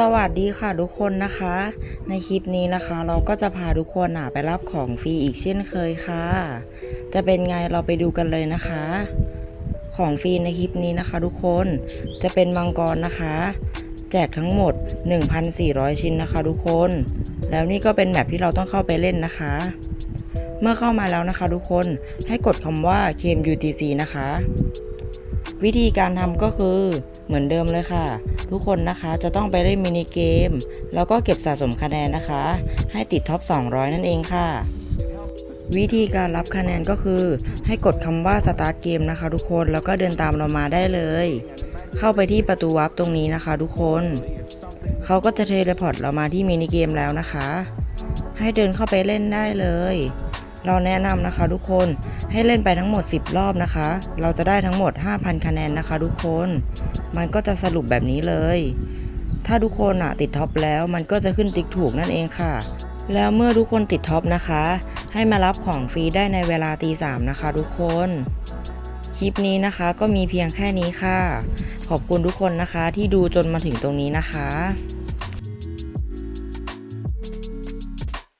สวัสดีค่ะทุกคนนะคะ ในคลิปนี้นะคะ เราก็จะพาทุกคนไปรับของฟรีอีกเช่นเคยค่ะ จะเป็นไงเราไปดูกันเลยนะคะ ของฟรีในคลิปนี้นะคะ ทุกคนจะเป็นมังกรนะคะ แจกทั้งหมด 1,400 ชิ้นนะคะ ทุกคน แล้วนี่ก็เป็นแมปที่เราต้องเข้าไปเล่นนะคะ เมื่อเข้ามาแล้วนะคะ ทุกคนให้กดคำว่า KMUTC นะคะ วิธีการทำก็คือเหมือนเดิมเลยค่ะ ทุกคนนะคะจะต้องไปเล่นมินิเกม แล้วก็เก็บสะสมคะแนนนะคะ ให้ติดท็อป 200 นั่นเองค่ะ วิธีการรับคะแนนก็คือ ให้กดคำว่า start เกมนะคะทุกคนแล้วก็เดินตามเรามาได้เลย เข้าไปที่ประตูวับตรงนี้นะคะทุกคนเขาก็จะเทเลพอร์ตเรามาที่มินิเกมแล้วนะคะ ให้เดินเข้าไปเล่นได้เลย เราแนะนำนะคะทุกคนให้เล่นไปทั้งหมด 10 รอบนะคะ เราจะได้ทั้งหมด 5,000 คะแนนนะคะทุกคน มันก็จะสรุปแบบนี้เลย ถ้าทุกคนอะติดท็อปแล้วมันก็จะขึ้นติ๊กถูกนั่นเองค่ะ แล้วเมื่อทุกคนติดท็อปนะคะ ให้มารับของฟรีได้ในเวลาตีสามนะคะทุกคน คลิปนี้นะคะก็มีเพียงแค่นี้ค่ะ ขอบคุณทุกคนนะคะที่ดูจนมาถึงตรงนี้นะคะ